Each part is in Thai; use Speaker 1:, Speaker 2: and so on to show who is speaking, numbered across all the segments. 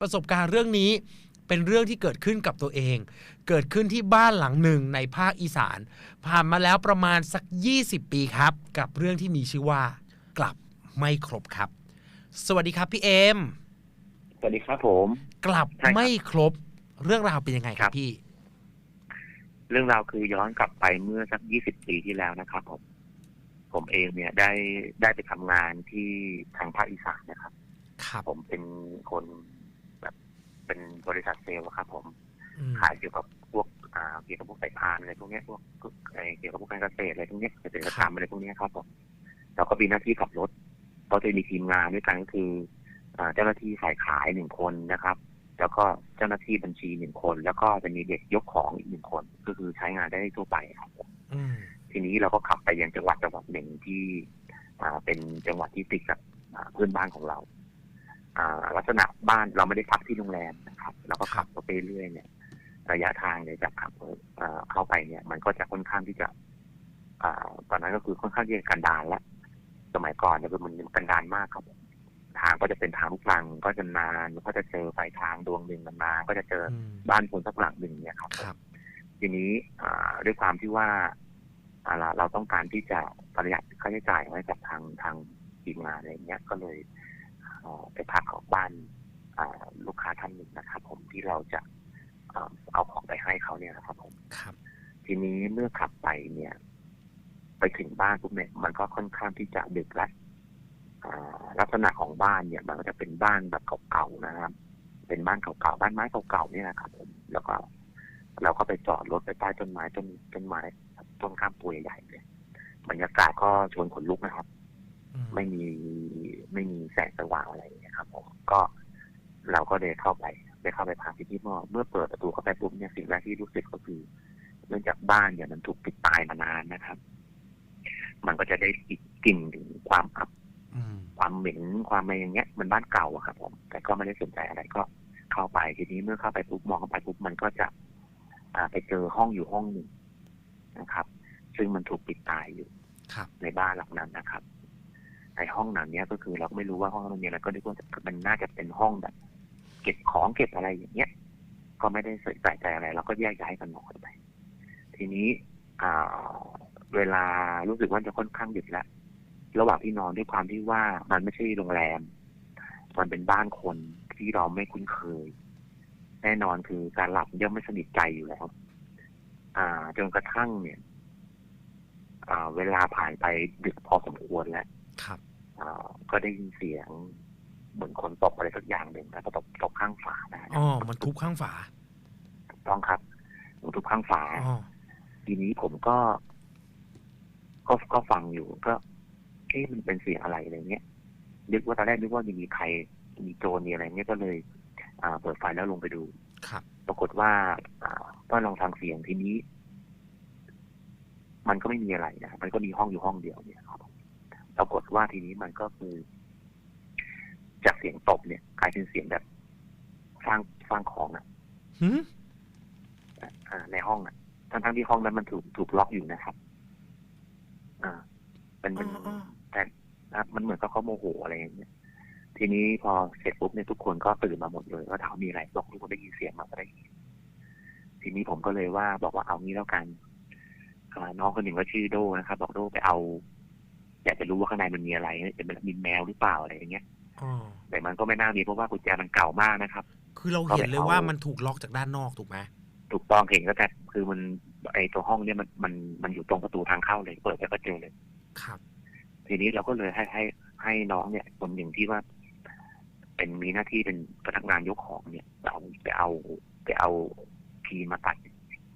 Speaker 1: ประสบการณ์เรื่องนี้เป็นเรื่องที่เกิดขึ้นกับตัวเอง เกิดขึ้นที่บ้านหลังหนึ่งในภาคอีสาน ผ่านมาแล้วประมาณสัก 20 ปีครับ กับเรื่องที่มีชื่อว่า กลับไม่ครบครับ สวัสดีครับพี่เอม
Speaker 2: สวัสดีครับผม
Speaker 1: กลับ
Speaker 2: ใช่ครับ
Speaker 1: ไม่ครบเรื่องราวเป็นยังไงค
Speaker 2: ครั
Speaker 1: รับบพี่
Speaker 2: เรื่องราวคือย้อนกลับไปเมื่อสักยี่สิบปีที่แล้วนะครับผมผมเองเนี่ยได้ได้ไปทำงานที่ทางภาคอีสานนะครับ
Speaker 1: ครับ
Speaker 2: ผมเป็นคนแบบ เป็นบริษัทเซลล์อะครับผม
Speaker 1: อืม
Speaker 2: ขายเกี่ยวกับพวกอ่าเกี่ยวกับพวกสายพานอะไรพวกเนี้ยพวกพวกไอ้เกี่ยวกับพวกการเกษตรอะไรพวกเนี้ยเกษตรกรรมอะไรพวกเนี้ยครับผมเราก็มีหน้าที่ขับรถก็จะมีทีมงานด้วยกันก็คืออ่าเจ้าหน้าที่ฝ่ายขายหนึ่งคนนะครับ แล้วก็เจ้าหน้าที่บัญชีหนึ่งคน แล้วก็จะมีเด็กยกของอีกหนึ่งคน ก็คือใช้งานได้ทั่วไปครับผม
Speaker 1: อืม
Speaker 2: ทีนี้เราก็ขับไปยังจังหวัดจังหวัดหนึ่งที่อ่าเป็นจังหวัดที่ติดกับอ่าเพื่อนบ้านของเราอ่า ลักษณะบ้านเราไม่ได้พักที่โรงแรมนะครับเราก็ขับรถไปเรื่อยเนี่ยระยะทางเนี่ยจากขับเอ่อเข้าไปเนี่ย มันก็จะค่อนข้างที่จะอ่าตอนนั้นก็คือค่อนข้างที่จะกันดารแล้วสมัยก่อนเนี่ยคือมันกันดารมากครับผมทางก็จะเป็นทางลูกรังก็จะนานแล้วก็จะเจอไฟทางดวงหนึ่งมันมาก็จะเจอ
Speaker 1: อืม
Speaker 2: บ้านคนสักหลังหนึ่งเนี่ยครับ
Speaker 1: ครับ
Speaker 2: ทีนี้อ่าด้วยความที่ว่าอ่าเราเราต้องการที่จะประหยัดค่าใช้จ่ายไว้กับทางทางทีมงานอะไรเงี้ย ก็เลยเอ่อ ไปพักของบ้านอ่าลูกค้าท่านหนึ่งนะครับ ผมที่เราจะเอ่อเอาของไปให้เขาเนี่ยนะครับ ผม
Speaker 1: ครับ
Speaker 2: ทีนี้เมื่อขับไปเนี่ย ไปถึงบ้านปุ๊บเนี่ยมันก็ค่อนข้างที่จะดึกแล้วอ่าลักษณะของบ้านเนี่ย มันก็จะเป็นบ้านแบบเก่าๆนะครับ เป็นบ้านเก่าๆบ้านไม้เก่าๆเนี่ยนะครับผมแล้วก็เราก็ไปจอดรถไปใต้ต้นไม้ต้นต้นไม้ต้นข้ามปูใหญ่ๆเลยบรรยากาศก็ชวนขนลุกนะครับ
Speaker 1: อืม
Speaker 2: ไม่มีไม่มีแสงสว่างอะไรอย่างเงี้ยครับผมก็เราก็เลยเข้าไปไปเข้าไปพักที่ที่หม้อเมื่อเปิดประตูเข้าไปปุ๊บเนี่ยสิ่งแรกที่รู้สึกก็คือเนื่องจากบ้านเนี่ยมันถูกปิดตายมานานนะครับ มันก็จะได้กลิ่นถึงความอับ
Speaker 1: อืม
Speaker 2: ความเหม็นความอะไรอย่างเงี้ยมันบ้านเก่าอะครับ ผม แต่ก็ไม่ได้สนใจอะไรก็เข้าไปทีนี้เมื่อเข้าไปปุ๊บมองเข้าไปปุ๊บมันก็จะอ่าไปเจอห้องอยู่ห้องหนึ่งนะครับ ซึ่งมันถูกปิดตายอยู่
Speaker 1: ครับ
Speaker 2: ในบ้านหลังนั้นนะครับ ในห้องนั้นเนี้ยก็คือเราก็ไม่รู้ว่าห้องนั้นมีอะไรก็นึกว่ามันน่าจะเป็นห้องแบบ เก็บของเก็บอะไรอย่างเงี้ย ก็ไม่ได้ใส่ใจอะไรเราก็แยกย้ายกันนอนไป ทีนี้อ่าเวลารู้สึกว่าจะค่อนข้างดึกแล้วระหว่างที่นอนด้วยความที่ว่ามันไม่ใช่โรงแรม มันเป็นบ้านคนที่เราไม่คุ้นเคย แน่นอนคือการหลับย่อมไม่สนิทใจอยู่แล้ว อ่าจนกระทั่งเนี่ย อ่า เวลาผ่านไปดึกพอสมควรแล้ว ก็ได้ยินเสียง เหมือนคนตกอะไรสักอย่างหนึ่งแล้วก็ตกตกข้างฝานะ
Speaker 1: อ๋อมันทุบข้างฝา
Speaker 2: ถูกต้องครับเหมือนทุกข้างฝา
Speaker 1: อ๋อ
Speaker 2: ทีนี้ผมก็ ก็ก็ฟังอยู่ก็เอ๊ะมันเป็นเสียงอะไรอะไรเงี้ยนึกว่าตอนแรกนึกว่ามีใครมีโจรมีอะไรเงี้ยก็เลย อ่า เปิดไฟแล้วลงไปดู
Speaker 1: ครับ
Speaker 2: ปรากฏว่าอ่าก็ลองฟังเสียงทีนี้ มันก็ไม่มีอะไรนะมันก็มีห้องอยู่ห้องเดียวเนี่ยครับ ปรากฏว่าทีนี้มันก็คือ จากเสียงตบเนี่ยกลายเป็นเสียงแบบสร้างสร้างของอะ
Speaker 1: หืม
Speaker 2: อ่าในห้องอะ ทั้งทั้งๆที่ห้องนั้นมันถูกถูกล็อกอยู่นะครับ อ่าเป็นมัน
Speaker 1: อ๋ออ๋อ
Speaker 2: แต่นะมันเหมือนกับเขาโมโหอะไรอย่างเงี้ยทีนี้พอเสร็จปุ๊บเนี่ยทุกคนก็ตื่นมาหมดเลยก็ถามมีอะไรบอกทุกคนได้ยินเสียงมาก็ได้ยินทีนี้ผมก็เลยว่าบอกว่าเอางี้แล้วกันอ่าน้องคนหนึ่งก็ชื่อโดนะครับ บอกโดไปเอา อยากจะรู้ว่าข้างในมันมีอะไรจะเป็นมีแมวหรือเปล่าอะไรอย่างเงี้ย
Speaker 1: อ๋อ
Speaker 2: แต่มันก็ไม่น่ามีเพราะว่ากุญแจมันเก่ามากนะครับ
Speaker 1: คือเราเห็นเลยว่ามันถูกล็อกจากด้านนอกถูกไหม
Speaker 2: ถูกต้องเห็นก็แต่คือมันไอตัวห้องเนี่ยมันมันมันอยู่ตรงประตูทางเข้าเลยเปิดไปก็เจอเลย
Speaker 1: ครับ
Speaker 2: ทีนี้เราก็เลยให้ให้ให้น้องเนี่ยคนหนึ่งที่ว่า เป็นมีหน้าที่เป็นพนักงานยกของเนี่ยเอาไปเอาไปเอาคีย์มาตัด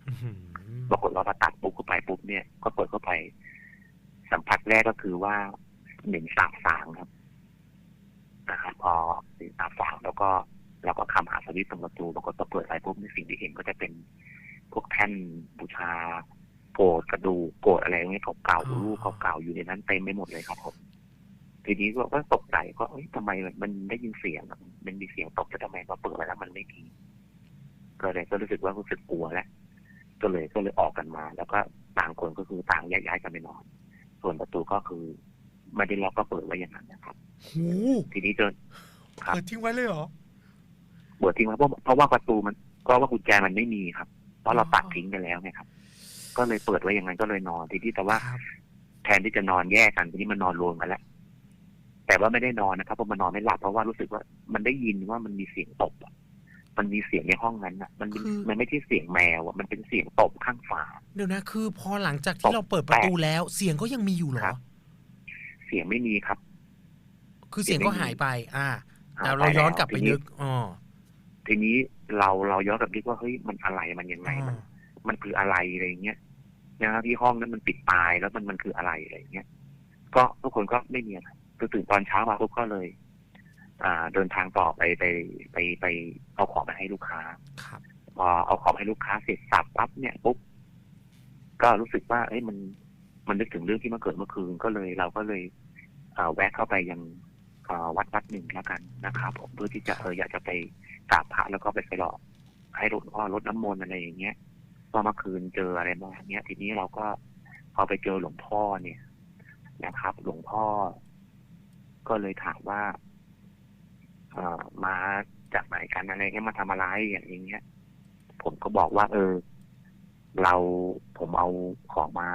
Speaker 1: อื้อหือ
Speaker 2: ปรากฏว่าพอตัดปุ๊บเข้าไปปุ๊บเนี่ย ก็เปิดเข้าไป สัมผัสแรกก็คือว่าเหม็นสาบสางครับนะครับพอเหม็นสาบสางแล้วก็เราก็คำหาสวิตช์ตรงประตูปรากฏพอเปิดไปปุ๊บในยสิ่งที่เห็นก็จะเป็นพวกแท่นบูชาโกรธกระดูกโกรธอะไรเงี้ยเก่าๆรูปเก่าๆอยู่ในนั้นเต็มไปหมดเลยครับผมทีนี้ก็ก็ตกใจก็เอ้ยทำไมมันได้ยินเสียงอะมันมีเสียงตกแล้วทำไมพอเปิดมาแล้วมันไม่มีก็เลยก็รู้สึกว่ารู้สึกกลัวแล้วก็เลยก็เลยออกกันมา แล้วก็ต่างคนก็คือต่างแยกย้ายกันไปนอน ส่วนประตูก็คือไม่ได้ล็อกก็เปิดไว้อย่างนั้นนะครับ
Speaker 1: หู
Speaker 2: ทีนี้จนครับ
Speaker 1: เปิดทิ้งไว้เลยเหรอ
Speaker 2: เปิดทิ้งไว้เพราะเพราะว่าประตูมันก็ว่ากุญแจมันไม่มีครับ เพราะเราตัดทิ้งไปแล้วไงครับ ก็เลยเปิดไว้อย่างนั้นก็เลยนอนทีนี้แต่ว่า
Speaker 1: ครับ
Speaker 2: แทนที่จะนอนแยกกันทีนี้มันนอนรวมกันแล้วแต่ว่าไม่ได้นอนนะครับเพราะมันนอนไม่หลับเพราะว่ารู้สึกว่ามันได้ยินว่ามันมีเสียงตบอะ มันมีเสียงในห้องนั้นอะ มันเป็นมันไม่ใช่เสียงแมวอะมันเป็นเสียงตบข้างฝา
Speaker 1: เดี๋ยวนะ คือพอหลังจาก
Speaker 2: ต
Speaker 1: ที่
Speaker 2: ก
Speaker 1: เราเปิดประตูแล้ว เสียงก็ยังมีอยู่เหรอ
Speaker 2: ครับ เสียงไม่มีครับ
Speaker 1: คือเสียงก็
Speaker 2: เสียงไม่มี
Speaker 1: หายไป อ่า แต่
Speaker 2: ห
Speaker 1: เรา
Speaker 2: ย
Speaker 1: ย้อนกลับไป
Speaker 2: ที
Speaker 1: นึกอ๋อ
Speaker 2: ทีนี้เราเราย้อนกลับนึกว่าเฮ้ยมันอะไรมันยังไง
Speaker 1: อ๋อ
Speaker 2: มัน มันคืออะไรอะไรอย่างเงี้ยนะครับที่ห้องนั้นมันปิดตายแล้วมันมันคืออะไรอะไรอย่างเงี้ย ก็ทุกคนก็ไม่มีอะไรคือตื่นตอนเช้ามาปุ๊บก็เลยอ่า เดินทางต่อไปไปไปไปเอาของไปให้ลูกค้า
Speaker 1: ครับ
Speaker 2: พอเอาของให้ลูกค้าเสร็จสับปั๊บเนี่ยปุ๊บก็รู้สึกว่าเอ้ยมันมันนึกถึงเรื่องที่มันเกิดเมื่อคืนก็เลยเราก็เลยเอ่อแวะเข้าไปยังเอ่อวัดวัดหนึ่งแล้วกันนะครับผมเพื่อที่จะเอออยากจะไปกราบพระแล้วก็ไปไปหลอกให้หลวงพ่อรดน้ำมนต์อะไรอย่างเงี้ยก็เมื่อคืนเจออะไรมาเนี้ย ทีนี้เราก็พอไปเจอหลวงพ่อเนี่ยนะครับ หลวงพ่อ ก็เลยถามว่า เอ่อมาจากไหนกันอะไรเงี้ยมาทำอะไรอย่างเงี้ย ผมก็บอกว่า เออ เราผมเอาของมา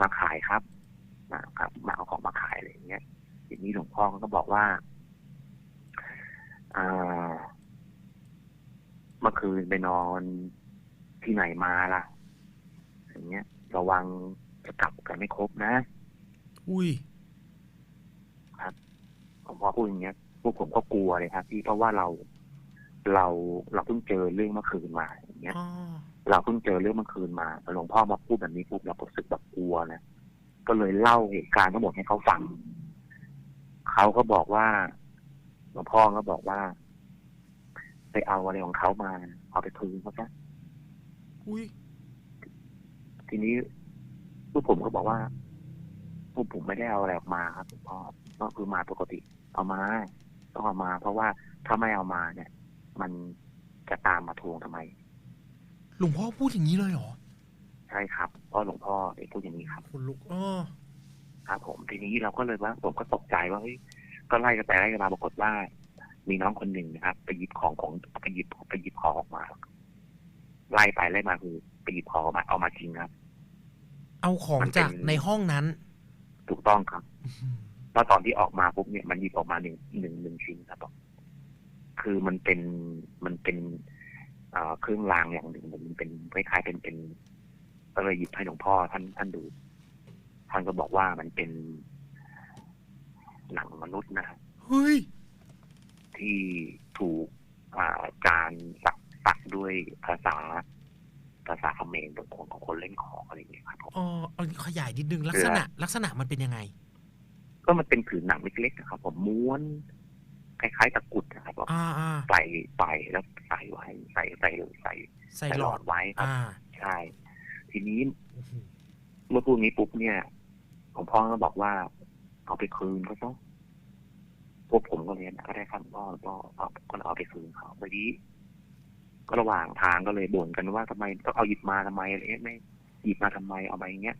Speaker 2: มาขายครับนะครับมาเอาของมาขายอะไรอย่างเงี้ยทีนี้หลวงพ่อก็บอกว่าอ่าเมื่อคืนไปนอนที่ไหนมาล่ะ อย่างเงี้ย ระวังจะกลับกันไม่ครบนะ
Speaker 1: อุ้ย
Speaker 2: ผมพอพูดอย่างเงี้ยพ วกผมก็กลัวเลยครับพี่เพราะว่าเราเราเราเพิ่งเจอเรื่องเมื่อคืนมาอย่างเงี้ย
Speaker 1: อ๋อ
Speaker 2: เราเพิ่งเจอเรื่องเมื่อคืนมาหลวงพ่อมาพูดแบบนี้ปุ๊บเราก็รู้สึกแบบกลัวนะก็เลยเล่าเหตุการณ์ทั้งหมดให้เขาฟังเขาก็บอกว่าหลวงพ่อก็บอกว่า ไปเอาอะไรของเขามา เอาไปคืนเขาซะ
Speaker 1: อุ้ย
Speaker 2: ทีนี้พวกผมก็บอกว่าพวกผมไม่ได้เอาอะไรออกมาครับหลวงพ่อก็คือมาปกติเอามา ต้องเอามา เพราะว่าถ้าไม่เอามาเนี่ย มันจะตามมาทวงทำไม
Speaker 1: หลวงพ่อพูดอย่างนี้เลยเหรอ
Speaker 2: ใช่ครับเพราะหลวงพ่อได้พูดอย่างนี้ครับ
Speaker 1: คนลุกอ๋อ
Speaker 2: ครับผมทีนี้เราก็เลยว่าผมก็ตกใจว่าเฮ้ยก็ไล่กันไปไล่กันมาปรากฏว่า มีน้องคนหนึ่งนะครับ ไปหยิบของของไปหยิบไปหยิบของออกมาไล่ไปไล่มาคือไปหยิบของออกมาเอามาจริงครับ
Speaker 1: เอาของ
Speaker 2: มันเป็น
Speaker 1: จากในห้องนั้น
Speaker 2: ถูกต้องครับ
Speaker 1: อื้อหือ
Speaker 2: เพ ราะตอนที่ออกมาปุ๊บเนี่ยมันหยิบออกมาหนึ่งหนึ่งหนึ่งชิ้นครับผมคือมันเป็นมันเป็นเอ่อเครื่องรางอย่างหนึ่งมันเป็นคล้ายๆเป็นเป็นก็เลยหยิบให้หลวงพ่อท่านท่านดู ท่านก็บอกว่ามันเป็นหนังมนุษย์นะครับ
Speaker 1: เฮ้ย
Speaker 2: ที่ถูกอ่าการสักสักด้วยภาษาภาษาเขมรของคนของคนเล่นของอะไรอย่างเงี้ยครับผม
Speaker 1: อ๋อเอาขยายนิดนึงลักษณะ ลักษณะมันเป็นยังไง
Speaker 2: ก็มันเป็นผืนหนังเล็กๆนะครับผมม้วนคล้ายๆตะกรุดนะครับผม
Speaker 1: อ่าอ่า
Speaker 2: ใส่ไปแล้วใส่ไว้ใส่ใส่ใส่
Speaker 1: ใส่
Speaker 2: ใส่
Speaker 1: ห
Speaker 2: ห
Speaker 1: ล
Speaker 2: ล
Speaker 1: อ
Speaker 2: อ
Speaker 1: ด
Speaker 2: ดไว้ครับ
Speaker 1: อ่า
Speaker 2: ใช่ทีนี้
Speaker 1: อื้อหือ
Speaker 2: เมื่อพูดนี้ปุ๊บเนี่ยหลวงพ่อก็บอกว่า เอาไปคืนเขาซะพวกผมก็เลยนะก็ได้ครับพ่อพ่อเอาก็เอาไปคืนเขาทีนี้ก็ระหว่างทางก็เลยบ่นกันว่าทำไมต้องเอาหยิบมาทำไมอะไรเงี้ยไม่หยิบมาทำไมเอาไปอย่างเงี้ย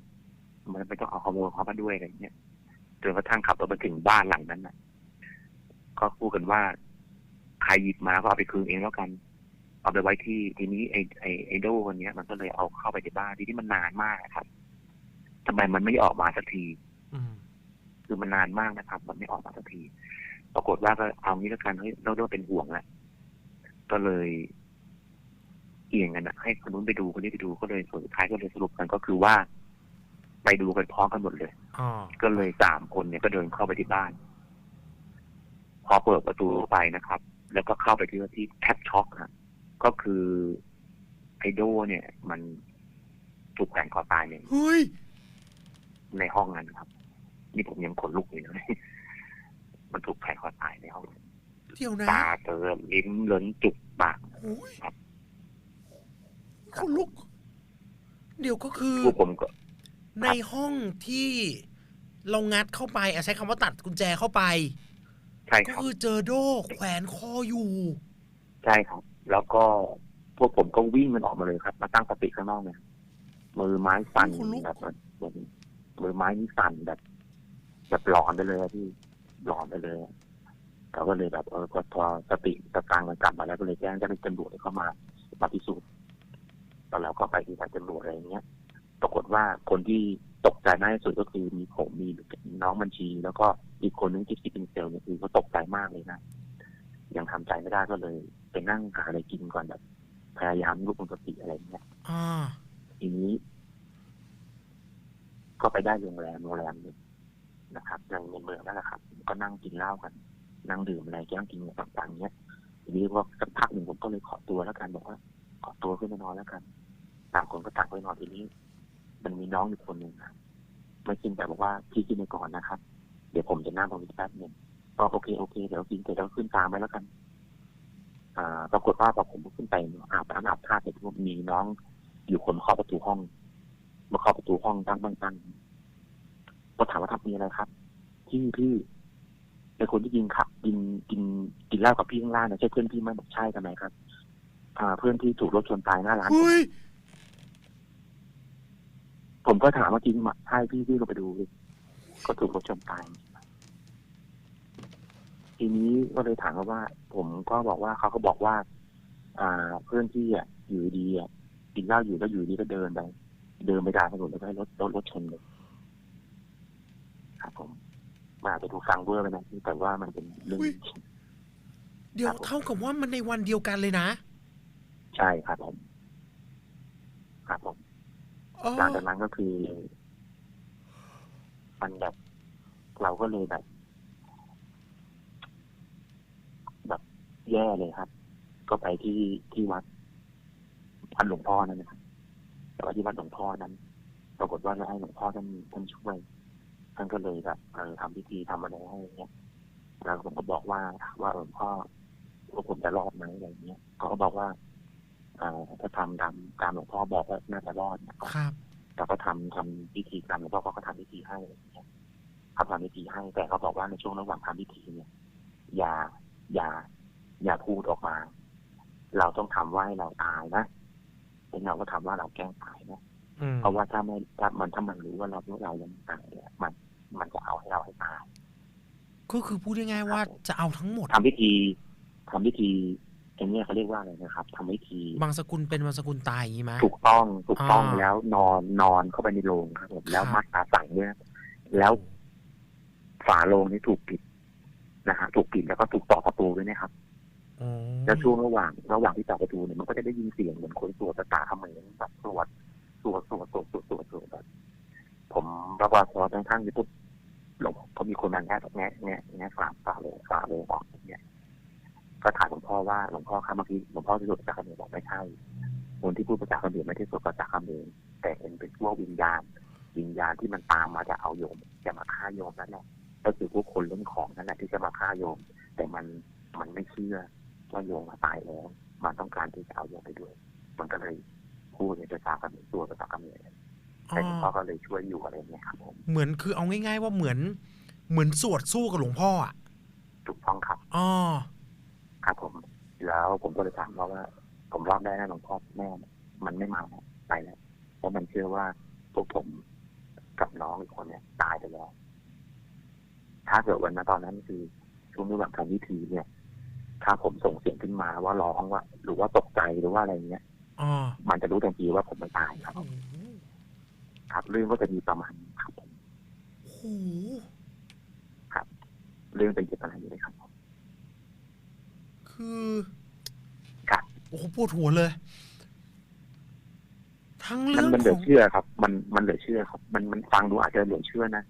Speaker 2: มันไม่ต้องเอาขโมยเขามาด้วยอะไรเงี้ย จนกระทั่งขับรถมาถึงบ้านหลังนั้นน่ะก็พูดกันว่า ใครหยิบมาก็เอาไปคืนเองแล้วกัน เอาไปไว้ที่ทีนี้ไอไอไอโดคนเนี้ย มันก็เลยเอาเข้าไปในบ้านทีนี้มันนานมากนะครับทำไมมันไม่ออกมาสักที
Speaker 1: อืม
Speaker 2: คือมันนานมากนะครับ มันไม่ออกมาสักทีปรากฏว่าก็เอางี้แล้วกันเฮ้ยเราด้วยเป็นห่วงแหละก็เลยเอียงกันนะให้คนนู้นไปดูคนนี้ไปดูก็เลยสุดท้ายก็เลยสรุปกันก็คือว่า ไปดูกันพร้อมกันหมดเลย
Speaker 1: อ๋อ
Speaker 2: ก็เลยสามคนเนี่ยก็เดินเข้าไปที่บ้าน พอเปิดประตูไปนะครับ แล้วก็เข้าไปที่ที่แทบช็อกฮะก็คือไอโดเนี่ย มันถูกแขวนคอตายเนี่ย
Speaker 1: เฮ้ย
Speaker 2: ในห้องนั้นครับนี่ผมยังขนลุกอยู่เลยมันถูกแขวนคอตายในห้อง
Speaker 1: เดี๋ยวนะ
Speaker 2: ตาเติมลิ้นเลิ้นจุกปาก
Speaker 1: โอ้ยคนลุก เดี๋ยวก็คือ
Speaker 2: พวกผมก็
Speaker 1: ในห้องที่เรางัดเข้าไปอะใช้คำว่าตัดกุญแจเข้าไป
Speaker 2: ใช่
Speaker 1: ก็
Speaker 2: ครับ
Speaker 1: คือเจอโดแขวนคออยู่
Speaker 2: ใช่ครับ แล้วก็พวกผมก็วิ่งมันออกมาเลยครับ มาตั้งสติข้างนอกเนี่ยมือไม้สั่น
Speaker 1: คนลุก
Speaker 2: แบบเหมือนมือไม้นี่สั่นแบบ แบบหลอนไปเลยอะพี่หลอนไปเลยอะเขาก็เลยแบบเออพอพอสติสตางค์มันกลับมาแล้วก็เลยแจ้งเจ้าหน้าที่ตำรวจให้เข้ามามาพิสูจน์แล้วเราก็ไปที่สถานตำรวจอะไรอย่างเงี้ย ปรากฏว่าคนที่ตกใจมากที่สุดก็คือมีผมมีน้องบัญชี แล้วก็อีกคนนึงที่คิดเป็นเซลล์เนี่ยคือเขาตกใจมากเลยนะยังทำใจไม่ได้ก็เลยไปนั่งหาอะไรกินก่อนแบบพยายามลุกมันสติอะไรอย่างเงี้ย
Speaker 1: อ่า
Speaker 2: ทีนี้ ก็ไปได้โรงแรมโรงแรมหนึ่งนะครับในในเมืองนั่นแหละครับ ก็นั่งกินเหล้ากัน นั่งดื่มอะไรแก้งกินต่างๆเนี้ยทีนี้พอสักพักหนึ่งผมก็เลยขอตัวแล้วกันบอกว่า ขอตัวขึ้นมานอนแล้วกันต่างคนก็ต่างไปนอนทีนี้ มันมีน้องอยู่คนหนึ่งนะไม่กินแต่บอกว่าพี่กินไปก่อนนะครับ เดี๋ยวผมจะนั่งตรงนี้แป๊บหนึ่งก็โอเคโอเคเดี๋ยวกินเสร็จแล้วขึ้นตามไปแล้วกัน อ่า ปรากฏว่าพอผมขึ้นไปอาบน้ำอาบท่าเสร็จปุ๊บมีน้อง อยู่คนมาเคาะประตูห้อง มาเคาะประตูห้องตั้งตั้งตั้งก็ถามว่าทำมีอะไรครับพี่พี่เป็นคนที่ยิงครับกินกินกินเหล้ากับพี่ข้างล่างนะใช่เพื่อนพี่ไหมบอกใช่ทำไมครับ อ่า เพื่อนที่ถูกรถชนตายหน้าร้าน ผม
Speaker 1: เฮ้ย
Speaker 2: ผมก็ถามว่าจริงไหมใช่พี่พี่ก็ไปดูดิก็ถูกรถชนตายทีนี้ก็เลยถามเขาว่า ผมก็บอกว่าเขาก็บอกว่า อ่า เพื่อนที่อะอยู่ดีอะกินเหล้าอยู่แล้วอยู่ดีก็เดินไปเดินไปด่าถนนแล้วก็ให้รถรถรถชนเลยครับผมมาจจะถูกฟังเวอร์ไปนะแต่ว่ามันเป็นเรื่อง
Speaker 1: อุ๊ย
Speaker 2: จริง
Speaker 1: เดี๋ยว
Speaker 2: ครับผม
Speaker 1: เท่ากับว่ามันในวันเดียวกันเลยนะ
Speaker 2: ใช่ครับผม ครับผม
Speaker 1: อ๋อ
Speaker 2: หลังจากนั้นก็คือมันแบบเราก็เลยแบบ แบบแย่เลยครับ ก็ไปที่ที่วัดวัดหลวงพ่อนั่นนะครับแต่ว่าที่วัดหลวงพ่อนั้น ปรากฏว่าให้หลวงพ่อท่านท่านช่วยท่านก็เลยแบบเออทำพิธีทำอะไรให้เงี้ยแล้วผมก็บอกว่าว่าหลวงพ่อว่าผมจะรอดไหมอะไรเงี้ยเขาก็บอกว่า เอ่อถ้าทำตามตามหลวงพ่อบอกว่าน่าจะรอดนะ
Speaker 1: ครับ
Speaker 2: เราก็ทำทำพิธีกรรมหลวงพ่อก็ทำพิธีให้อะไรอย่างเงี้ยเขาทำพิธีให้ แต่เขาบอกว่าในช่วงระหว่างทำพิธีเนี่ย อย่าอย่า อย่าพูดออกมา เราต้องทำว่าให้เราตายนะเป็นเราก็ทำว่าเราแกล้งตายนะ
Speaker 1: อืม
Speaker 2: เพราะว่าถ้าไม่ถ้ามันถ้ามันรู้ว่าเราเรายังตายเนี่ยมันมันจะเอาให้เราให้ตาย
Speaker 1: ก็คือพูดง่ายๆว่าจะเอาทั้งหมด
Speaker 2: ทำพิธีทำพิธี ไอ้เนี่ยเขาเรียกว่าอะไรนะครับทำพิธี
Speaker 1: บางสกุลเป็นบางสกุลตายอย่างนี้ไหม
Speaker 2: ถูกต้องถูกต้อง
Speaker 1: อ่า
Speaker 2: แล้วนอนนอนเข้าไปในโรงครับผมแล้ว
Speaker 1: ครับ
Speaker 2: มัดตาสั่งเนี่ยแล้วฝาโรงนี่ถูกปิดนะฮะถูกปิดแล้วก็ถูกต่อประตูด้วยนะครับ
Speaker 1: อ๋อ
Speaker 2: แล้วช่วงระหว่างระหว่างที่ต่อประตูเนี่ยมันก็จะได้ยินเสียงเหมือนคนสวดคาถาเขมรแบบสวดสวดสวดสวดสวดสวดสวดแบบผมระหว่างสวดทั้งทั้งๆนี่ปุ๊บหลวงพอมีคนมาแง่แง่แง่แง่ฝาฝาโรงฝาโรงออกเนี่ย ก็ถามหลวงพ่อว่าหลวงพ่อครับเมื่อกี้หลวงพ่อที่สวดภาษาเขมรบอกไม่ใช่คนที่พูดภาษาเขมรไม่ได้สวดภาษาเขมรแต่เป็นเป็นพวกวิญญาณ วิญญาณที่มันตามมาจะเอาโยมจะมาฆ่าโยมนั่นแหละก็คือพวกคนเล่นของนั่นแหละที่จะมาฆ่าโยม แต่มันมันไม่เชื่อว่าโยมมาตายแล้วมันต้องการที่จะเอาโยมไปด้วย มันก็เลยพูดในภาษาเขมรตัวภาษาเขมร
Speaker 1: อ๋
Speaker 2: แต่หลวงพ่อ
Speaker 1: อ
Speaker 2: ก็เลยช่วยอยู่อะไรเงี้ยครับผม
Speaker 1: เหมือนคือเอาง่าย ๆ ว่าเหมือน เหมือนสวดสู้กับหลวงพ่ออะ
Speaker 2: ถูกต้องครับ
Speaker 1: อ๋อ
Speaker 2: ครับผม แล้วผมก็เลยถามเขาว่า ผมรอดได้นะหลวงพ่อแม่มันไม่มาไปแล้วเพราะมันเชื่อว่าพวกผมกับน้องอีกคนเนี่ยตายไปแล้ว ถ้าเกิดวันนั้นตอนนั้นคือช่วงระหว่างทำพิธีเนี่ย ถ้าผมส่งเสียงขึ้นมาว่าร้องว่า หรือว่าตกใจหรือว่าอะไรเงี้ย
Speaker 1: อ๋อ
Speaker 2: มันจะรู้ทันทีว่าผมไม่ตายครับ
Speaker 1: โอ้โห
Speaker 2: ครับเรื่องก็จะมีประมาณนี้ครับผม
Speaker 1: โอ้โห
Speaker 2: เรื่องเป็นเจตนาอยู่เลยครับผม
Speaker 1: คือ
Speaker 2: ครับ
Speaker 1: โอ้โหปวดหัวเลย ทั้ง
Speaker 2: มั
Speaker 1: เรื่
Speaker 2: น
Speaker 1: อง
Speaker 2: มันเหลื
Speaker 1: ข
Speaker 2: อ
Speaker 1: อง
Speaker 2: เชื่อครับ มันมันเหลือเชื่อครับ มันมันฟังดูอาจจะเหลือเชื่อนะ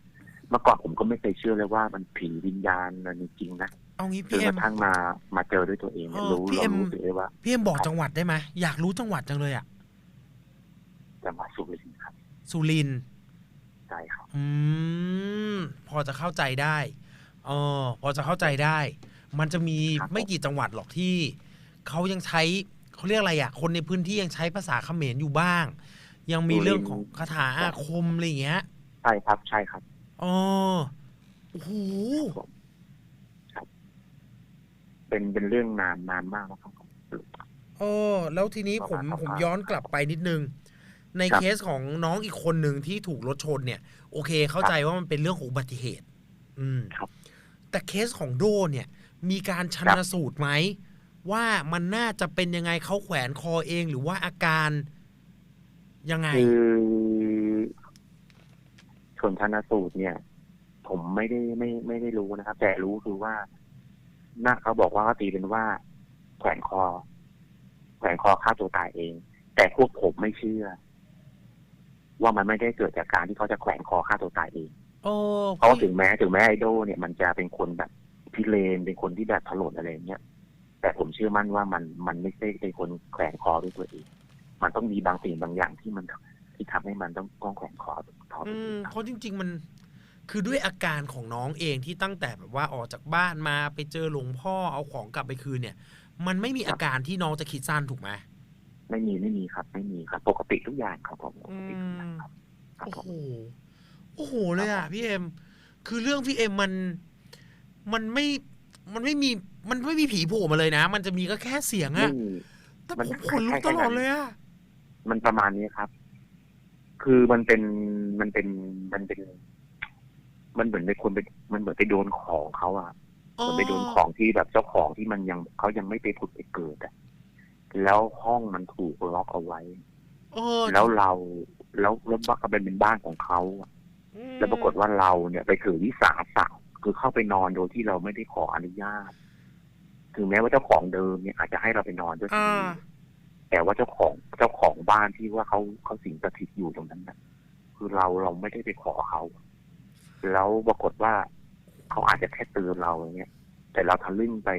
Speaker 2: เมื่อก่อนผมก็ไม่เคยเชื่อเลยว่ามันผีวิญญาณอะไรจริงๆนะ
Speaker 1: เอางี้
Speaker 2: จ
Speaker 1: พี่
Speaker 2: น
Speaker 1: เอ็
Speaker 2: ก
Speaker 1: ม
Speaker 2: ระทั่งมามาเจอด้วยตัวเองเนี่ย
Speaker 1: เออ
Speaker 2: รู้
Speaker 1: พี่
Speaker 2: เรา
Speaker 1: เอ็ม
Speaker 2: รู้สึกเลยว่า
Speaker 1: พี่เอ็มบอกจังหวัดได้ไหมอยากรู้จังหวัดจังเลยอะ
Speaker 2: จังหวัดสุรินทร์ครับ
Speaker 1: สุรินทร์
Speaker 2: ใช่ครับ
Speaker 1: อืม พอจะเข้าใจได้ เออ พอจะเข้าใจได้ มันจะมี
Speaker 2: ครับผม
Speaker 1: ไม่กี่จังหวัดหรอกที่เขายังใช้เขาเรียกอะไรอะคนในพื้นที่ยังใช้ภาษาเขมรอยู่บ้าง ยังมีเรื่องของคาถาอาคมอะไรอย่างเงี้ย
Speaker 2: ใช่ครับใช่ครับ
Speaker 1: อ๋อโอ้โห
Speaker 2: ผมครับเป็นเป็นเรื่องนานนานมากแล้วครับผม
Speaker 1: เออแล้วทีนี้ผม
Speaker 2: ประมาณ
Speaker 1: ผมย้อนกลับไปนิดนึง ใน
Speaker 2: ครับ
Speaker 1: เคสของน้องอีกคนหนึ่งที่ถูกรถชนเนี่ย โอเคเข้าใจว่ามันเป็นเรื่องของอุบัติเหตุ อืม
Speaker 2: ครับ
Speaker 1: แต่เคสของโดเนี่ย มีการชันสูตรไหม ว่ามันน่าจะเป็นยังไงเขาแขวนคอเองหรือว่าอาการยังไง
Speaker 2: คือส่วนชันสูตรเนี่ย ผมไม่ได้ไม่ไม่ได้รู้นะครับ แต่รู้คือว่าน่าเขาบอกว่าเขาตีเป็นว่า แขวนคอ แขวนคอฆ่าตัวตายเอง แต่พวกผมไม่เชื่อ ว่ามันไม่ได้เกิดจากการที่เขาจะแขวนคอฆ่าตัวตายเอง
Speaker 1: โอ้
Speaker 2: เพราะว่าถึงแม้ถึงแม้ไอดอลเนี่ยมันจะเป็นคนแบบ พิเรนเป็นคนที่แบบถลนอะไรอย่างเงี้ยแต่ผมเชื่อมั่นว่ามันมันไม่ใช่เป็นคนแขวนคอด้วยตัวเองมันต้องมีบางสิ่งบางอย่างที่มันที่ทำให้มันต้องต้องแขวนคอถอด
Speaker 1: อื
Speaker 2: ตัวเอ
Speaker 1: ม
Speaker 2: งครับ
Speaker 1: เพราะจริง ๆ มันคือด้วยอาการของน้องเองที่ตั้งแต่แบบว่าออกจากบ้านมาไปเจอหลวงพ่อเอาของกลับไปคืนเนี่ย มันไม่มีอาการที่น้องจะคิดสั้นถูกไหม
Speaker 2: ไม่มีไม่มีครับ ไม่มีครับ ปกติทุกอย่างครับผมปกติทุกอย่างครับครับ
Speaker 1: โอ้
Speaker 2: ผม
Speaker 1: โหโอ้โหเลยอะพี่เอ็มคือเรื่องพี่เอ็มมัน มันไม่มันไม่มีมันไม่มีผีโผล่มาเลยนะ มันจะมีก็แค่เสียง
Speaker 2: ไม่
Speaker 1: อะ
Speaker 2: มี
Speaker 1: แต่
Speaker 2: มัน
Speaker 1: ผมขนลุกตลอดเลยอะ
Speaker 2: มันประมาณนี้ครับ คือมันเป็นมันเป็นมันเป็น มันเหมือนเป็นคนไปมันเหมือนไปโดนของเขาอะมันไปโดนของที่แบบเจ้าของที่มันยังเขายังไม่ไปผุดไปเกิดอะแล้วห้องมันถูกล็อกเอาไว้
Speaker 1: เออ
Speaker 2: แล้วเราแล้วแล้วบ้านเป็นบ้านของเขาอะ
Speaker 1: อืม
Speaker 2: แล้วปรากฏว่าเราเนี่ยไปถือวิสาสะ คือเข้าไปนอนโดยที่เราไม่ได้ขออนุญาต ถึงแม้ว่าเจ้าของเดิมเนี่ยอาจจะให้เราไปนอนด้วย
Speaker 1: อ่า
Speaker 2: แต่ว่าเจ้าของเจ้าของบ้านที่ว่าเขาเขาสิงสถิตอยู่ตรงนั้นนะคือเราเราไม่ได้ไปขอเขาแล้วปรากฏว่าเขาอาจจะแค่เตือนเราอย่างเงี้ย แต่เราทะลึ่งไป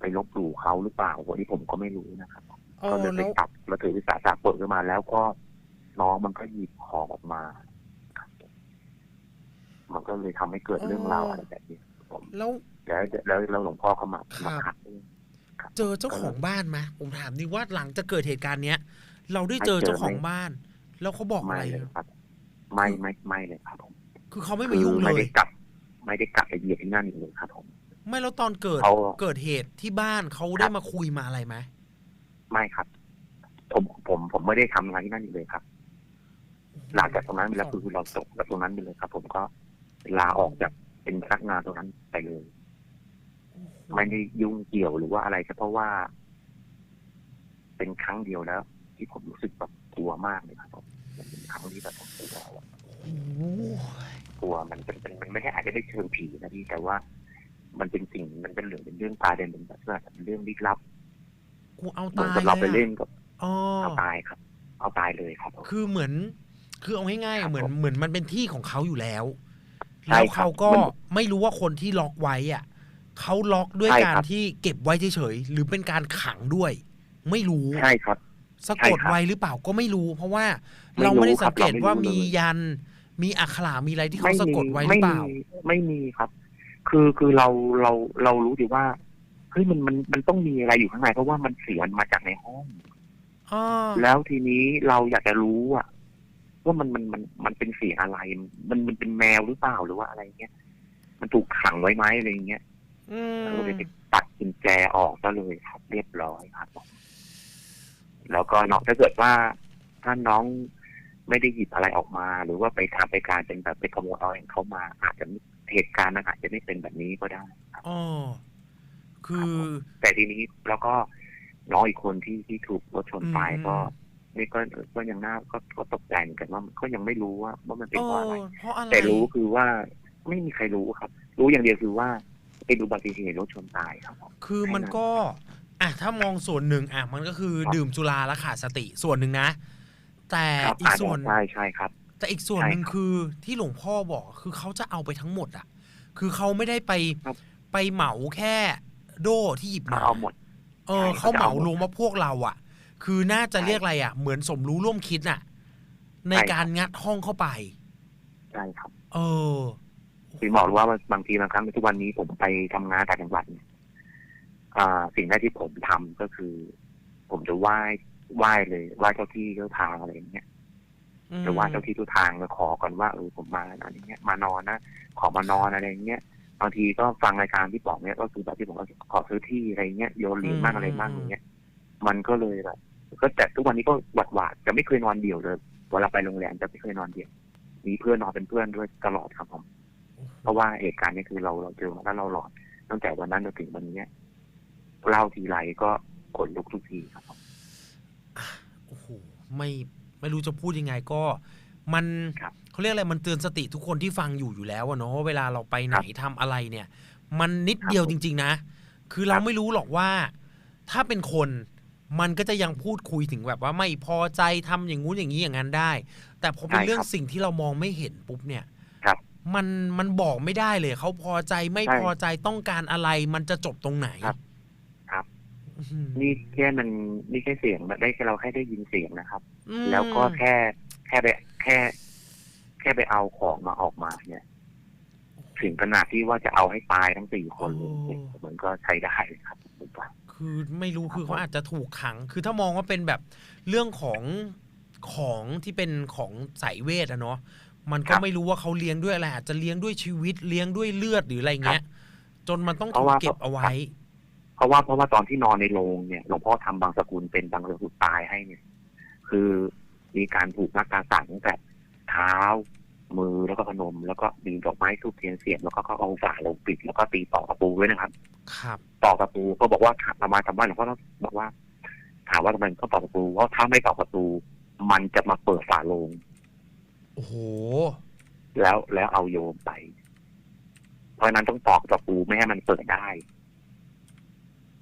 Speaker 2: ไปลบหลู่เขาหรือเปล่าวันนี้ผมก็ไม่รู้นะครับ
Speaker 1: เออ
Speaker 2: ก็เลยไป
Speaker 1: แล้ว
Speaker 2: ตัดเราถือวิสาสะเปิดขึ้นมาแล้วก็น้องมันก็หยิบของออกมาครับ มันก็เลยทำให้เกิดเรื่องราวอะไรแบบนี้ผม
Speaker 1: แล้ว
Speaker 2: แล้วแล้วแล้วหลวงพ่อก็มา
Speaker 1: ครับ
Speaker 2: มาคัด
Speaker 1: เจอเจ้าของบ้านไหมผมถามดิว่าหลังจากเกิดเหตุการณ์เนี้ย เราได้เจอ
Speaker 2: ไม่เจอ
Speaker 1: เจ้าของบ้าน แล้วเขาบอกอะ
Speaker 2: ไม่
Speaker 1: ไร
Speaker 2: เลยครับ ไม่ไม่ไม่เลยครับผม
Speaker 1: คือเขาไม่
Speaker 2: คื
Speaker 1: มายุ่งเล
Speaker 2: ไม่
Speaker 1: ย
Speaker 2: ได้กลับ ไม่ได้กลับไปเหยียบที่นั่นอีกเลยครับผม
Speaker 1: ไม่แล้วตอนเกิด
Speaker 2: เขา
Speaker 1: เกิดเหตุที่บ้านเขาได้มาคุยมาอะไรไหม
Speaker 2: ไม่ครับ ผมผมผมไม่ได้ทำงานที่นั่นอีกเลยครับ หลังจากตรงนั้นไปแล้วคือเราจบแล้วตรงนั้นไปเลยครับ ผมก็ ลาออกจากเป็นพนักงานตรงนั้นไปเลยไม่ได้ยุ่งเกี่ยวหรือว่าอะไรก็เพราะว่า เป็นครั้งเดียวแล้ว ที่ผมรู้สึกแบบกลัวมากเลยครับผมมันเป็นครั้งที่แบบผมกลัว
Speaker 1: โอ้โห
Speaker 2: กลัวมันเป็นเป็นมันไม่ได้อาจจะได้เชิงผีนะพี่แต่ว่า มันเป็นสิ่งมันเป็นเรื่องเป็นเรื่องตายเป็นเป็นแบบว่าเป็นเรื่องลึกลับ
Speaker 1: กูเอา
Speaker 2: เหมือน
Speaker 1: ตาย
Speaker 2: กับเราไป
Speaker 1: อะ
Speaker 2: เล่นกับ
Speaker 1: อ๋อ
Speaker 2: เอาตายครับ เอาตายเลยครับผม
Speaker 1: คือเหมือน คือเอาง่ายๆ
Speaker 2: ครั
Speaker 1: อะ
Speaker 2: บ
Speaker 1: เหมือน
Speaker 2: ผม
Speaker 1: เหมือนมันเป็นที่ของเขาอยู่แล้ว
Speaker 2: ใช่
Speaker 1: แล้ว
Speaker 2: ครับ
Speaker 1: เขาก็
Speaker 2: มัน
Speaker 1: ไม่รู้ว่าคนที่ล็อกไว้อะเขาล็อกด้วย
Speaker 2: ใช่
Speaker 1: การ
Speaker 2: ครับ
Speaker 1: ที่เก็บไว้เฉยๆหรือเป็นการขังด้วย ไม่รู้
Speaker 2: ใช่ครับ
Speaker 1: สะกด
Speaker 2: ใช่ครับ
Speaker 1: ไว้หรือเปล่าก็ไม่รู้ เพราะว่า
Speaker 2: ไม่
Speaker 1: เราไม่ได้
Speaker 2: รู้ครั
Speaker 1: สั
Speaker 2: บ
Speaker 1: งเกต
Speaker 2: เราไม่
Speaker 1: ว่า
Speaker 2: รู้
Speaker 1: มี
Speaker 2: เลย
Speaker 1: ยัน มีอักขระมีอะไรที่เขาสะกดไว้หรื
Speaker 2: ไม่
Speaker 1: อเป
Speaker 2: มี
Speaker 1: ล่า
Speaker 2: ไม่มีครับ คือคือเราเราเรารู้ดีว่าเฮ้ยมันมันมันต้องมีอะไรอยู่ข้างในเพราะว่ามันเสียงมาจากในห้อง
Speaker 1: อ๋อ
Speaker 2: แล้วทีนี้เราอยากจะรู้อะ ว่ามันมันมันมันเป็นเสียงอะไร มันมันเป็นแมวหรือเปล่าหรือว่าอะไรเงี้ย มันถูกขังไว้ไหมอะไรเงี้ย
Speaker 1: อืม
Speaker 2: เราเลยไปตัดกุญแจออกซะเลยครับเรียบร้อยครับแล้วก็น้องถ้าเกิดว่าถ้าน้องไม่ได้หยิบอะไรออกมา หรือว่าไปทำไปการเป็นแบบไปขโมยเอาของเขามา อาจจะไม่เหตุการณ์มันอาจจะไม่เป็นแบบนี้ก็ได้
Speaker 1: อ๋อคือ
Speaker 2: แต่ทีนี้แล้วก็น้องอีกคนที่ที่ถูกรถชนตาย
Speaker 1: อืม
Speaker 2: ก็ นี่ก็ก็ยังน่าก็ก็ตกใจเหมือนกันว่าก็ยังไม่รู้ว่าว่ามันเป็น
Speaker 1: เอ
Speaker 2: เพราะอะไร
Speaker 1: อเพราะอะไร
Speaker 2: แต่รู้คือว่าไม่มีใครรู้ครับ รู้อย่างเดียวคือว่าเป็นอุบัติเหตุรถชนตายครับผม
Speaker 1: คือมันก็อะถ้ามองส่วนหนึ่งอะมันก็คือ
Speaker 2: ครับ
Speaker 1: ดื่มจุราและขาดสติส่วนหนึ่งนะ แต่
Speaker 2: ครับ
Speaker 1: อีกส่วน
Speaker 2: ใช่ใช่ครับ
Speaker 1: แต่อีกส่วนหนึ่ง
Speaker 2: ใช่ครับ
Speaker 1: คือที่หลวงพ่อบอกคือเขาจะเอาไปทั้งหมดอะ คือเขาไม่ได้ไป
Speaker 2: ครับ
Speaker 1: ไปเหมาแค่โดที่หยิบ
Speaker 2: เขา
Speaker 1: มา
Speaker 2: เอาหมด
Speaker 1: เออ
Speaker 2: ใช่
Speaker 1: เขาเหมา
Speaker 2: เขาจะเอาหมด
Speaker 1: รวมว่าพวกเราอะ คือน่าจะ
Speaker 2: ใช่
Speaker 1: เรียกอะไรอะ เหมือนสมรู้ร่วมคิดน่ะ ใน
Speaker 2: ใช่ครับ
Speaker 1: การงัดห้องเข้าไป
Speaker 2: ใช่ครับ
Speaker 1: เออ
Speaker 2: พี่บอกว่าบางทีบางครั้งในทุกวันนี้ผมไปทำงานต่างจังหวัดเนี่ยอ่าสิ่งแรกที่ผมทำก็คือ ผมจะไหว้ไหว้เลยไหว้เจ้าที่เจ้าทางอะไรอย่างเงี้ยจะไหว้เจ้าที่เจ้าทางแล้วขอก่อนว่าเออผมมาอะไรเงี้ยมานอนนะขอมานอนอะไรเงี้ยบางทีก็ฟังรายการที่บอกเนี้ยก็คือแบบที่ผมก็ขอซื้อที่อะไรเงี้ยโยนเหรียญมากอะไรมากอย่างเงี้ยมันก็เลยแบบ ก็แต่ทุกวันนี้ก็หวาดหวาดๆจะไม่เคยนอนเดี่ยวเลยเวลาไปโรงแรมจะไม่เคยนอนเดี่ยวมีเพื่อนนอนเป็นเพื่อนด้วยตลอดครับผมเพราะว่าเหตุการณ์เนี้คือเราเราเจอมาแล้วเราหลอนตั้งแต่วันนั้นจนถึงวันเนี้ยเล่าทีไรก็ขนลุกทุกทีครับผม
Speaker 1: โอ้โหไม่ไม่รู้จะพูดยังไงก็มัน
Speaker 2: ครับ
Speaker 1: เขาเรียกอะไรมันเตือนสติทุกคนที่ฟังอยู่อยู่แล้วอะเนาะว่าเวลาเราไปไหนทำอะไรเนี่ย มันนิดเดียว
Speaker 2: ครับ
Speaker 1: จ
Speaker 2: ผม
Speaker 1: ริง ๆ นะ คือเรา
Speaker 2: ครับ
Speaker 1: ไม่รู้หรอกว่า ถ้าเป็นคน มันก็จะยังพูดคุยถึงแบบว่าไม่พอใจทำอย่างงู้นอย่างนี้อย่างนั้นได้ แต่พอเป็น
Speaker 2: ใช่
Speaker 1: เรื่อง
Speaker 2: ครับ
Speaker 1: สิ่งที่เรามองไม่เห็นปุ๊บเนี่ย
Speaker 2: ครับ
Speaker 1: มันมันบอกไม่ได้เลย เขาพอใจไม่
Speaker 2: ใช่
Speaker 1: พอใจต้องการอะไรมันจะจบตรงไหน
Speaker 2: ครับ ครับ
Speaker 1: อื้อหือ
Speaker 2: นี่แค่มันนี่แค่เสียงแบบได้แค่เราแค่ได้ยินเสียงนะครับ
Speaker 1: อืม
Speaker 2: แล้วก็แค่แค่ไปแค่ แค่ไปเอาของมาออกมาเนี่ยถึงขนาดที่ว่าจะเอาให้ตายทั้งสี่คนเลยเนี่ยมันก็ใช้ได้ครับผมว่า
Speaker 1: คือไม่รู้คือ
Speaker 2: ครับ
Speaker 1: เขาอาจจะถูกขัง คือถ้ามองว่าเป็นแบบเรื่องของของที่เป็นของสายเวทอะเนาะมันก็ไม่รู้ว่าเขาเลี้ยงด้วยอะไรอาจจะเลี้ยงด้วยชีวิตเลี้ยงด้วยเลือดหรืออะไรเงี้ย จนมันต้องถูกเก็บเอาไว้
Speaker 2: เพราะว่าเพราะว่าตอนที่นอนในโรงเนี่ยหลวงพ่อทำบางสกุลเป็นบางสกุลตายให้เนี่ย คือมีการผูกนักการสั่งตั้งแต่เท้า มือแล้วก็พนม แล้วก็ดึงดอกไม้ทูบเทียนเสียบแล้วก็เอาฝาลงปิดแล้วก็ตีต่อกระปูไว้นะครับ
Speaker 1: ครับ
Speaker 2: ต่อกระปูก็บอกว่าถามประมาณทำไมหลวงพ่อต้องบอกว่า ถามว่าทำไมต้องต่อกระปูเพราะถ้าไม่ต่อกระปูมันจะมาเปิดฝาโลง
Speaker 1: โอ้โห
Speaker 2: แล้วแล้วเอาโยมไป เพราะฉะนั้นต้องตอกตะปูไม่ให้มันเปิดได้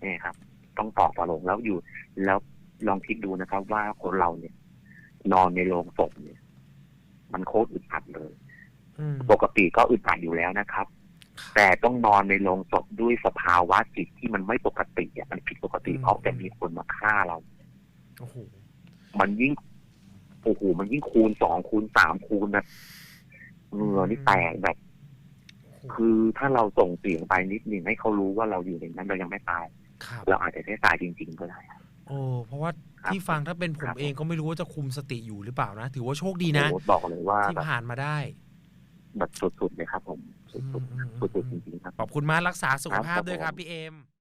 Speaker 2: นี่ครับ ต้องตอกฝาโลงแล้วอยู่ แล้วลองคิดดูนะครับ ว่าคนเราเนี่ย นอนในโรงศพเนี่ย มันโคตรอึดอัดเลย
Speaker 1: อืม
Speaker 2: ปกติก็อึดอัดอยู่แล้วนะครับ แต่ต้องนอนในโรงศพด้วยสภาวะจิตที่มันไม่ปกติอะมันผิดปกติเพราะแต่มีคนมาฆ่าเรา
Speaker 1: โอ้โห
Speaker 2: มันยิ่งโอ้โหมันยิ่งคูณสองคูณสามคูณแบบเหงื่อนี่แตกแบบ คือถ้าเราส่งเสียงไปนิดหนึ่งให้เขารู้ว่าเราอยู่ในนั้นเรายังไม่ตาย
Speaker 1: ครับ
Speaker 2: เราอาจจะได้ตายจริง ๆ ก็ได้
Speaker 1: โอ้เพราะว่า
Speaker 2: ครับ
Speaker 1: ที่ฟังถ้าเป็นผ
Speaker 2: ครั
Speaker 1: ม
Speaker 2: บ
Speaker 1: เองก็ไม่รู้ว่าจะคุมสติอยู่หรือเปล่านะ ถือว่าโชคดีนะ
Speaker 2: โอ้โหบอกเลยว่า
Speaker 1: ที่
Speaker 2: แบบ
Speaker 1: ผ่านมาได้
Speaker 2: แบบสุดๆเลยครับผม
Speaker 1: อืม
Speaker 2: สุด
Speaker 1: อืม
Speaker 2: ๆ
Speaker 1: อื
Speaker 2: สุด
Speaker 1: ม
Speaker 2: ๆจริงๆครับ
Speaker 1: ขอบคุณมากรักษาสุขภาพ
Speaker 2: ครับ
Speaker 1: ด้วยครับ
Speaker 2: ผม
Speaker 1: พี่เอ็ม